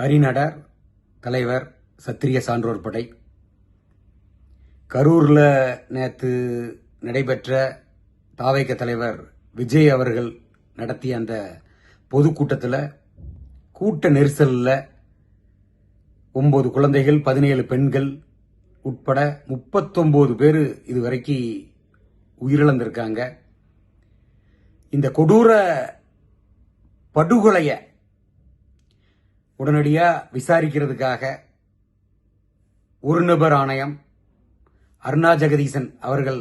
ஹரிநடர் தலைவர் சத்திரிய சான்றோர் படை. கரூரில் நேற்று நடைபெற்ற தாவைக்க தலைவர் விஜய் அவர்கள் நடத்திய அந்த பொதுக்கூட்டத்தில் கூட்ட நெரிசலில் ஒம்பது குழந்தைகள் பதினேழு பெண்கள் உட்பட முப்பத்தொம்போது பேர் இதுவரைக்கும் உயிரிழந்திருக்காங்க. இந்த கொடூர படுகொலையை உடனடியாக விசாரிக்கிறதுக்காக ஒரு நபர் ஆணையம் அருணா ஜெகதீசன் அவர்கள்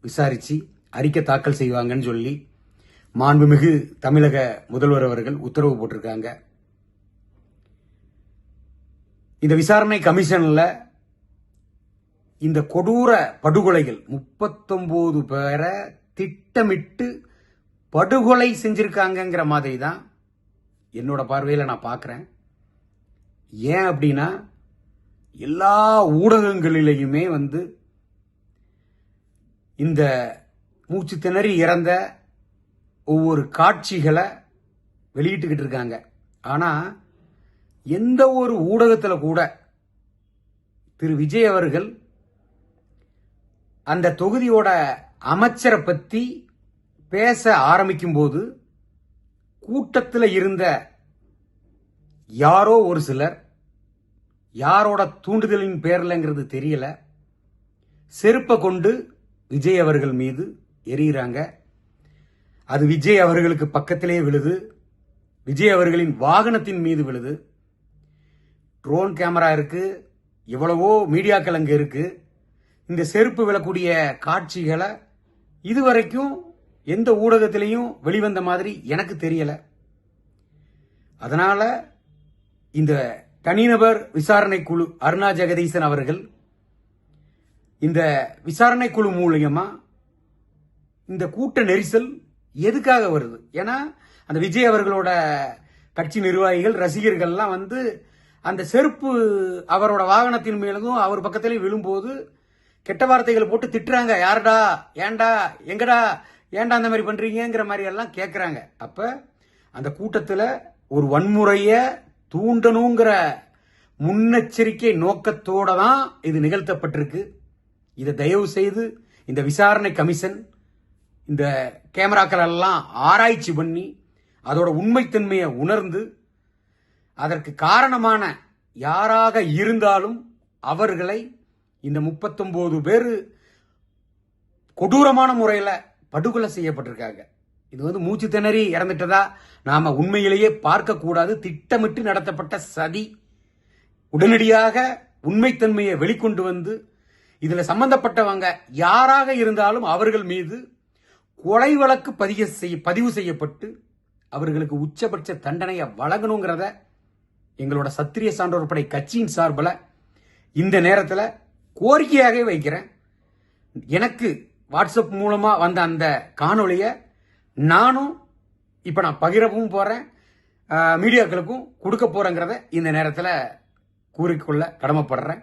விசாரித்து அறிக்கை தாக்கல் செய்வாங்கன்னு சொல்லி மாண்புமிகு தமிழக முதல்வர் அவர்கள் உத்தரவு போட்டிருக்காங்க. இந்த விசாரணை கமிஷனில் இந்த கொடூர படுகொலைகள் முப்பத்தொம்போது பேரை திட்டமிட்டு படுகொலை செஞ்சிருக்காங்கங்கிற மாதிரி தான் என்னோட பார்வையில் நான் பார்க்குறேன் ஏன் அப்படின்னா எல்லா ஊடகங்களிலையுமே வந்து இந்த மூச்சு திணறி இறந்த ஒவ்வொரு காட்சிகளை வெளியிட்டுக்கிட்டு இருக்காங்க. ஆனால் எந்த ஒரு ஊடகத்தில் கூட திரு விஜய் அவர்கள் அந்த தொகுதியோட அமைச்சரை பற்றி பேச ஆரம்பிக்கும்போது கூட்டத்தில் இருந்த யாரோ ஒரு சிலர் யாரோட தூண்டுதலின் பேர்லங்கிறது தெரியல. செருப்பை கொண்டு விஜய் அவர்கள் மீது எரியிறாங்க அது விஜய் அவர்களுக்கு பக்கத்திலே விழுது. விஜய் அவர்களின் வாகனத்தின் மீது விழுது. ட்ரோன் கேமரா இருக்கு. எவ்வளவோ மீடியாக்கள் அங்கே இருக்கு. இந்த செருப்பு விழக்கூடிய காட்சிகளை இதுவரைக்கும் எந்த ஊடகத்திலையும் வெளிவந்த மாதிரி எனக்கு தெரியல. அதனால இந்த தனிநபர் விசாரணை குழு அருணா ஜெகதீசன் அவர்கள் இந்த விசாரணை குழு மூலியமா இந்த கூட்ட நெரிசல் எதுக்காக வருது? ஏன்னா அந்த விஜய் அவர்களோட கட்சி நிர்வாகிகள் ரசிகர்கள்லாம் வந்து அந்த செருப்பு அவரோட வாகனத்தின் மேலும் அவர் பக்கத்திலே விழும்போது கெட்ட வார்த்தைகளை போட்டு திட்டுறாங்க. யாருடா? ஏன்டா? எங்கடா? ஏன்டா அந்த மாதிரி பண்றீங்கிற மாதிரி எல்லாம் கேட்குறாங்க அப்ப அந்த கூட்டத்தில் ஒரு வன்முறையை தூண்டணுங்கிற முன்னெச்சரிக்கை நோக்கத்தோட தான் இது நிகழ்த்தப்பட்டிருக்கு. இதை தயவு செய்து இந்த விசாரணை கமிஷன் இந்த கேமராக்கள் எல்லாம் ஆராய்ச்சி பண்ணி அதோட உண்மைத்தன்மையை உணர்ந்து அதற்கு காரணமான யாராக இருந்தாலும் அவர்களை இந்த முப்பத்தொன்பது பேர் கொடூரமான முறையில் படுகொலை செய்யப்பட்டிருக்காங்க. இது வந்து மூச்சு திணறி இறந்துட்டதா? நாம உண்மையிலேயே பார்க்கக்கூடாது. திட்டமிட்டு நடத்தப்பட்ட சதி. உடனடியாக உண்மைத்தன்மையை வெளிக்கொண்டு வந்து இதில் சம்பந்தப்பட்டவங்க யாராக இருந்தாலும் அவர்கள் மீது கொலை வழக்கு பதிய செய்ய பதிவு செய்யப்பட்டு அவர்களுக்கு உச்சபட்ச தண்டனையை வழங்கணுங்கிறத எங்களோட சத்திரிய சான்றோர் படை கட்சியின் சார்பில் இந்த நேரத்தில் கோரிக்கையாகவே வைக்கிறேன். எனக்கு வாட்ஸ்அப் மூலமாக வந்த அந்த காணொளியை நானும் இப்போ நான் பகிரவும் போகிறேன் மீடியாக்களுக்கும் கொடுக்க போகிறேங்கிறத இந்த நேரத்தில் கூறிக்கொள்ள கடமைப்படுறேன்.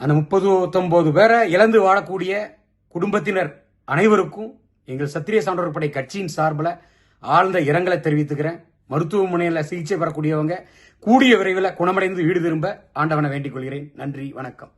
அந்த முப்பது பத்தொம்போது பேரை இழந்து வாழக்கூடிய குடும்பத்தினர் அனைவருக்கும் எங்கள் சத்திரிய சான்றோர் படை கட்சியின் சார்பில் ஆழ்ந்த இரங்கலை தெரிவித்துக்கிறேன். மருத்துவமனையில் சிகிச்சை பெறக்கூடியவங்க கூடிய விரைவில் குணமடைந்து வீடு திரும்ப ஆண்டவனை வேண்டிக் கொள்கிறேன். நன்றி வணக்கம்.